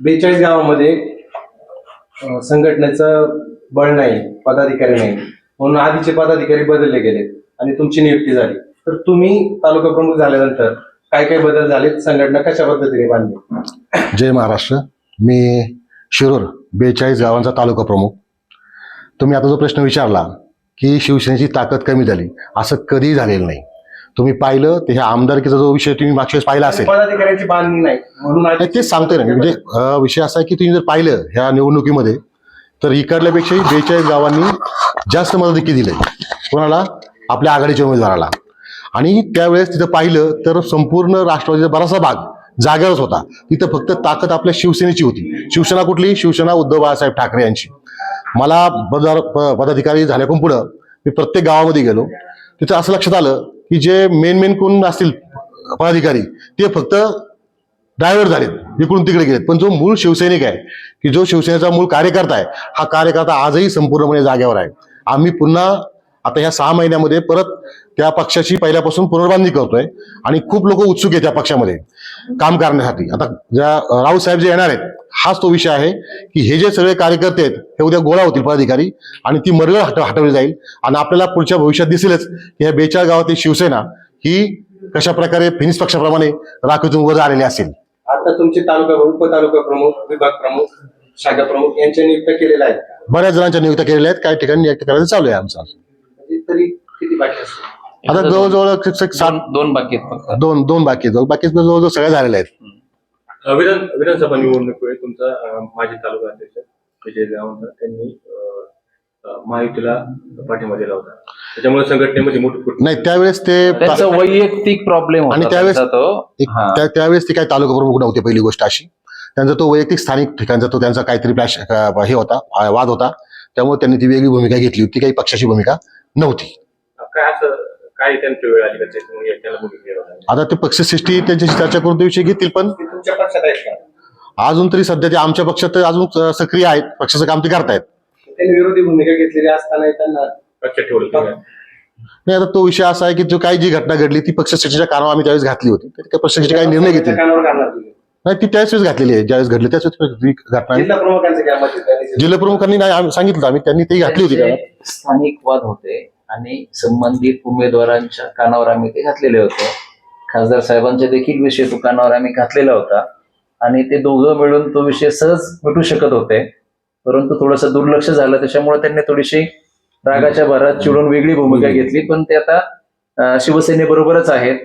बेचाळीस गावामध्ये संघटनेचं बळ नाही पदाधिकारी नाही. म्हणून आधीचे पदाधिकारी बदलले गेले आणि तुमची नियुक्ती झाली. तर तुम्ही तालुका प्रमुख झाल्यानंतर काय काय बदल झाले संघटना कशा पद्धतीने बांधली? जय महाराष्ट्र. मी शिरूर बेचाळीस गावांचा तालुका प्रमुख. तुम्ही आता जो प्रश्न विचारला की शिवसेनेची ताकद कमी झाली असं कधीही झालेलं नाही. तुम्ही पाहिलं ते ह्या आमदारकीचा जो विषय तुम्ही मागच्या वेळेस पाहिला असेल. पदाधिकाऱ्यांची बांधणी नाही म्हणून नाही आधी- तेच सांगतोय ना मी. म्हणजे अं, विषय असा आहे की तुम्ही जर पाहिलं ह्या निवडणुकीमध्ये तर इकडल्यापेक्षाही बेचाळीस गावांनी जास्त मदत दिली. कोणाला? आपल्या आघाडीच्या उमेदवाराला. आणि त्यावेळेस तिथं पाहिलं तर संपूर्ण राष्ट्रवादीचा बराचसा भाग जागेवरच होता. तिथं फक्त ताकद आपल्या शिवसेनेची होती. शिवसेना कुठली? शिवसेना उद्धव बाळासाहेब ठाकरे यांची. मला पदार प- पदाधिकारी झाल्याकडून पुढं. मी प्रत्येक गावामध्ये गेलो. तिथं असं लक्षात आलं की जे मेन मेन कोण असतील? पदाधिकारी. ते फक्त ड्रायव्हर झालेत. इकडून तिकडे गेलेत. पण जो मूळ शिवसैनिक आहे की जो शिवसेनेचा मूळ कार्यकर्ता आहे हा कार्यकर्ता आजही संपूर्णपणे जागेवर आहे. आम्ही पुन्हा आता ह्या सहा महिन्यामध्ये परत त्या पक्षाची पहिल्यापासून पुनर्बांधणी करतोय आणि खूप लोक उत्सुक आहेत त्या पक्षामध्ये काम करण्यासाठी. आता ज्या राऊत साहेब जे येणार आहेत हाच तो विषय आहे की हे जे सगळे कार्यकर्ते आहेत हे उद्या गोळा होतील पदाधिकारी आणि ती मरगळ हट हटवली जाईल आणि आपल्याला पुढच्या भविष्यात दिसेलच की ह्या बेचाळ गावातील शिवसेना ही कशा प्रकारे फिनिक्स पक्षाप्रमाणे राखीतून वर आलेली असेल. आता तुमचे तालुका उपतालुका प्रमुख विभाग प्रमुख शाखा प्रमुख यांच्या नियुक्त केलेल्या आहेत? बऱ्याच जणांच्या नियुक्त्या केलेल्या आहेत. काही ठिकाणी नियुक्त करायचं चालू आहे आमचं तरी किती बाकी असतील? आता जवळजवळ सात दोन दोन बाकी आहेत फक्त. दोन दोन बाकी आहेत. बाकी जवळजवळ सगळ्या झालेल्या आहेत. विधान विधानसभा निवडणुकीवेळी तुमचा अं, माजी तालुका अध्यक्ष विजय गावंकर त्यांनी अं, अं, महायुतीला पाठिंबा दिला होता. त्याच्यामुळे संघटनेमध्ये मोठी फूट नाही त्यावेळेस ते त्यांचा वैयक्तिक प्रॉब्लेम आणि होता त्यावेळेस त्यांचा तो. एक हा. त्या- त्यावेळेस ते काही तालुका प्रमुख नव्हते पहिली गोष्ट अशी. त्यांचा तो वैयक्तिक स्थानिक ठिकाणचा तो त्यांचा काहीतरी प्लॅश हे होता वाद होता. त्यामुळे त्यांनी ती वेगळी भूमिका घेतली होती काही पक्षाची भूमिका. नव्हती. काय असं काय त्यांची वेळ आली का त्याच्यामुळे त्याला भूमिका दिला होता. आता ते पक्षश्रेष्ठी त्यांच्याशी चर्चा करून ते विषय घेतील पण. ते तुमच्या पक्षात आहेत का? अजून तरी सध्या ते आमच्या पक्षात अजून सक्रिय आहेत. पक्षाचं काम ते करतायत. त्यांनी विरोधी भूमिका घेतलेली असताना त्यांना पक्षात ठेवलं तुम्ही. नाही आता तो विषय असा आहे की जो काही जी घटना घडली ती पक्षश्रेष्ठीच्या कानावर आम्ही त्यावेळेस घातली होती. तर त्या पक्षाचे काही निर्णय घेतले नाही. ती त्याच वेळेस घातलेली आहे. ज्यावेळेस घडली त्याच वेळेस घटना. जिल्हा प्रमुखांचं काय मत आहे? त्यांनी जिल्हा प्रमुखांनी नाही आम्ही सांगितलं आम्ही त्यांनी ती घातली होती स्थानिक वाद होते आणि संबंधित उमेदवारांच्या कानावर आम्ही ते घातलेले होते. खासदार साहेबांचे देखील विषय तो कानावर आम्ही घातलेला होता. आणि ते दोघं मिळून तो विषय सहज मिटू शकत होते. परंतु थोडंसं दुर्लक्ष झालं. त्याच्यामुळे त्यांनी थोडीशी रागाच्या भरात चिडून वेगळी भूमिका घेतली. पण ते आता शिवसेनेबरोबरच आहेत.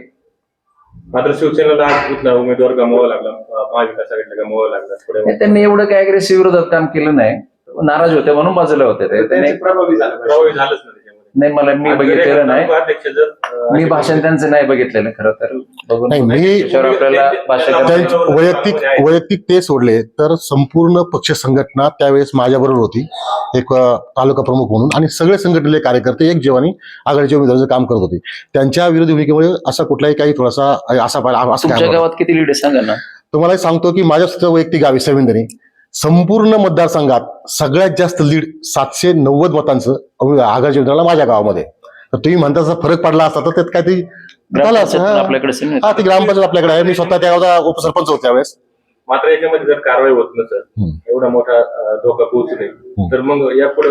मात्र शिवसेनेला कुठला उमेदवार गमावा लागला. महाविकास आघाडीला गमावा लागला. त्यांनी एवढं काय अग्रेसिव्ह विरोधात काम केलं नाही. नाराज होते म्हणून बाजूला होते ते. प्रभावी झालं. पाहिजे. प्रभावी झालंच ना त्याच्यामध्ये नाही मला मी बघितलेलं नाही. अध्यक्ष जर अं, मी भाषण त्यांचं नाही बघितलेलं खरं तर. बघून नाही, मी- त्याच्यावर आपल्याला भाषा करता येईल. त्यांचे वैयक्तिक वैयक्तिक ते सोडले तर संपूर्ण पक्ष संघटना त्यावेळेस माझ्याबरोबर होती. एक अ, तालुका प्रमुख म्हणून. आणि सगळे संघटनेले कार्यकर्ते एक जीवानी आघाडीच्या उमेदवाराचं काम करत होते. त्यांच्या विरोधी भूमिकेमुळे असा कुठलाही काही थोडासा असा पाहिला असं काय तुमच्या होतं. गावात किती लीड सांगा ना. तुम्हाला सांगतो की माझ्या सुद्धा वैयक्तिक गावी सविंदरी. संपूर्ण मतदारसंघात सगळ्यात जास्त लीड सातशे नव्वद मतांचं आघाडीच्या उमेदवाराला माझ्या गावामध्ये. तर तुम्ही म्हणता फरक पडला असता तर त्यात काहीतरी झालं असतं, ग्रामपंचायत हा. हा ती ग्रामपंचायत आपल्याकडे आहे. मी स्वतः त्या गावचा उपसरपंच होतो त्यावेळेस. मात्र याच्यामध्ये जर कारवाई होत नसेल हम्म. एवढा मोठा धोका पोहोचू नये. तर मग यापुढे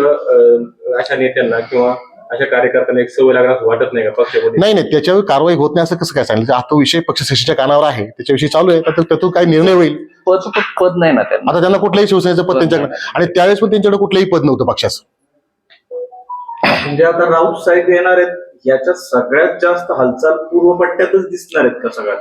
अशा नेत्यांना किंवा अशा कार्यकर्त्यांना एक सवय लागणार असं वाटत नाही का पक्षामध्ये? नाही नाही. त्याच्यावर कारवाई होत नाही असं कसं काय सांगितलं आता तो विषय पक्षश्रेष्ठीच्या कानावर आहे. त्याच्याविषयी चालू आहे. तर त्यातून काही निर्णय होईल. पद पद नाही ना त्यांना. आता त्यांना कुठल्याही शिवसेनेचं पद त्यांच्याकडे आणि त्यावेळेस पण त्यांच्याकडे कुठलंही पद नव्हतं पक्षाचं. म्हणजे आता राऊत साहेब येणार आहेत याच्यात सगळ्यात जास्त हालचाल पूर्व पट्ट्यातच दिसणार आहेत का सगळ्यात?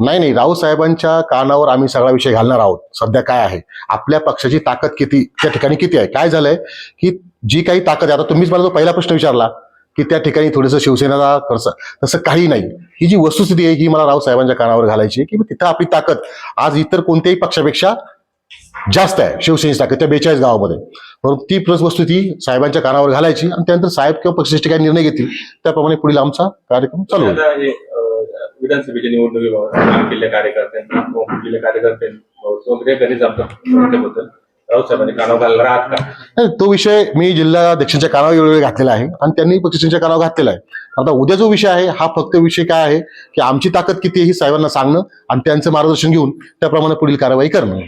नाही नाही राऊत साहेबांच्या कानावर आम्ही सगळा विषय घालणार आहोत. सध्या काय आहे? आपल्या पक्षाची ताकद किती त्या ठिकाणी किती आहे? काय झालंय? की जी काही ताकद आहे आता तुम्हीच मला जो पहिला प्रश्न विचारला. की त्या ठिकाणी थोडंसं शिवसेनेला खर्च तसं काही नाही. ही जी वस्तुस्थिती आहे ही मला राव साहेबांच्या कानावर घालायची आहे की तिथं आपली ताकद आज इतर कोणत्याही पक्षापेक्षा जास्त आहे शिवसेनेची ताकद त्या बेचाळीस गावामध्ये. परंतु ती प्लस वस्तू ती साहेबांच्या कानावर घालायची आणि त्यानंतर साहेब किंवा पक्षश्रेष्ठ काय निर्णय घेतील त्याप्रमाणे पुढील आमचा कार्यक्रम चालू होईल. विधानसभेच्या निवडणुकीबाबत काम केलेल्या कार्यकर्त्यांना कार्यकर्त्यांबद्दल नाही, तो विषय मी जिल्हाध्यक्षांच्या कानावर वेळोवेळी घातलेला आहे आणि त्यांनी पक्षांच्या कानावर घातलेला आहे. आता उद्या जो विषय आहे हा फक्त विषय काय आहे की आमची ताकद किती आहे ही साहेबांना सांगणं आणि त्यांचं मार्गदर्शन घेऊन त्याप्रमाणे पुढील कारवाई करणं.